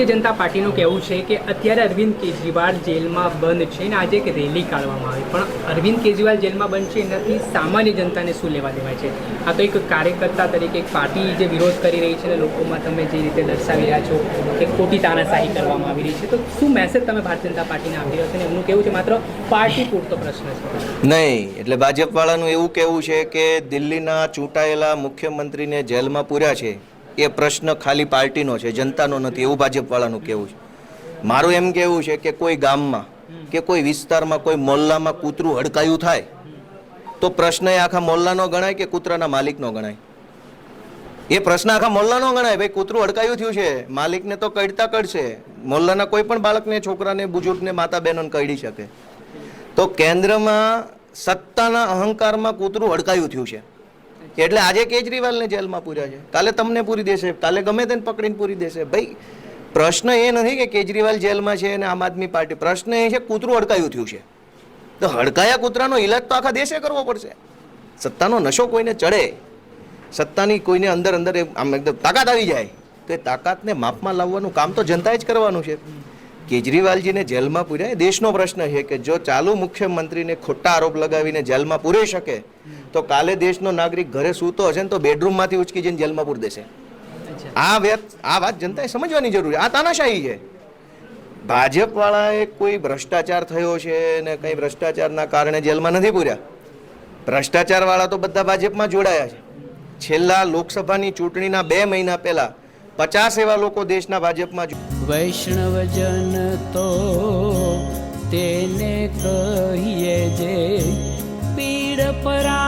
ભારતીય જનતા પાર્ટીનું કહેવું છે કે અત્યારે અરવિંદ કેજરીવાલ જેલમાં બંધ છે અને આજે એક રેલી કાઢવામાં આવી. પણ અરવિંદ કેજરીવાલ જેલમાં બંધ છે એનાથી સામાન્ય જનતાને શું લેવા દેવાય છે? આ તો એક કાર્યકર્તા તરીકે એક પાર્ટી જે વિરોધ કરી રહી છે અને લોકોમાં તમે જે રીતે દર્શાવી રહ્યા છો કે ખોટી તાનાશાહી કરવામાં આવી રહી છે, તો શું મેસેજ તમે ભારતીય જનતા પાર્ટીને આપી રહ્યો છો અને એમનું કેવું છે? માત્ર પાર્ટી પૂરતો પ્રશ્ન છે. નહીં, એટલે ભાજપવાળાનું એવું કહેવું છે કે દિલ્હીના ચૂંટાયેલા મુખ્યમંત્રીને જેલમાં પૂર્યા છે. એ પ્રશ્ન ખાલી પાર્ટીનો છે, જનતાનો નથી, એવું ભાજપવાળાનું કહેવું છે. મારું એમ કહેવું છે કે કોઈ ગામમાં કે કોઈ વિસ્તારમાં, કોઈ મોહલ્લામાં કૂતરું હડકાયું થાય, તો પ્રશ્ન એ આખા મોહલ્લાનો ગણાય કે કૂતરાના માલિકનો ગણાય? એ પ્રશ્ન આખા મોહલ્લાનો ગણાય, ભાઈ, કૂતરું હડકાયું થયું છે, માલિકને તો કડતા કડશે મોહલ્લાના કોઈ પણ બાળકને, છોકરાને બુજુર્ગને માતા બહેનોને કડી શકે. તો કેન્દ્રમાં સત્તાના અહંકારમાં કૂતરું હડકાયું થયું છે. એટલે આજે કેજરીવાલને જેલમાં પૂર્યા છે. કાલે તમને પૂરી દેશે. કાલે ગમે તેને પકડીને પૂરી દેશે. ભાઈ, પ્રશ્ન એ નથી કે કેજરીવાલ જેલમાં છે અને આમ આદમી પાર્ટી. પ્રશ્ન એ છે કૂતરું હડકાયું થયું છે. તો હડકાયા કૂતરાનો ઇલાજ તો આખા દેશે કરવો પડશે. સત્તાનો નશો કોઈને ચડે, સત્તાની કોઈને અંદર અંદર આમ એકદમ તાકાત આવી જાય, તો એ તાકાતને માપમાં લાવવાનું કામ તો જનતાએ જ કરવાનું છે. કેજરીવાલજીને જેલમાં પૂર્યા એ દેશનો પ્રશ્ન છે કે જો ચાલુ મુખ્યમંત્રીને ખોટા આરોપ લગાવીને જેલમાં પૂરી શકે તો કાલે દેશનો નાગરિક ઘરે સૂતો હશે ને તો બેડરૂમમાંથી ઉચકી જઈને જેલમાં પૂરી દેશે. આ વ્યક્ત આ વાત જનતાએ સમજવાની જરૂર છે. આ તાનાશાહી છે. ભાજપવાળાએ કોઈ ભ્રષ્ટાચાર થયો છે ને કંઈ ભ્રષ્ટાચારના કારણે જેલમાં નથી પૂર્યા? ભ્રષ્ટાચારવાળા તો બધા ભાજપમાં જોડાયા છે. છેલ્લા લોકસભાની ચૂંટણીના બે મહિના પહેલા પચાસ એવા લોકો દેશના ભાજપમાં વૈષ્ણવજન તો તેને કહીએ જે પીડ જાના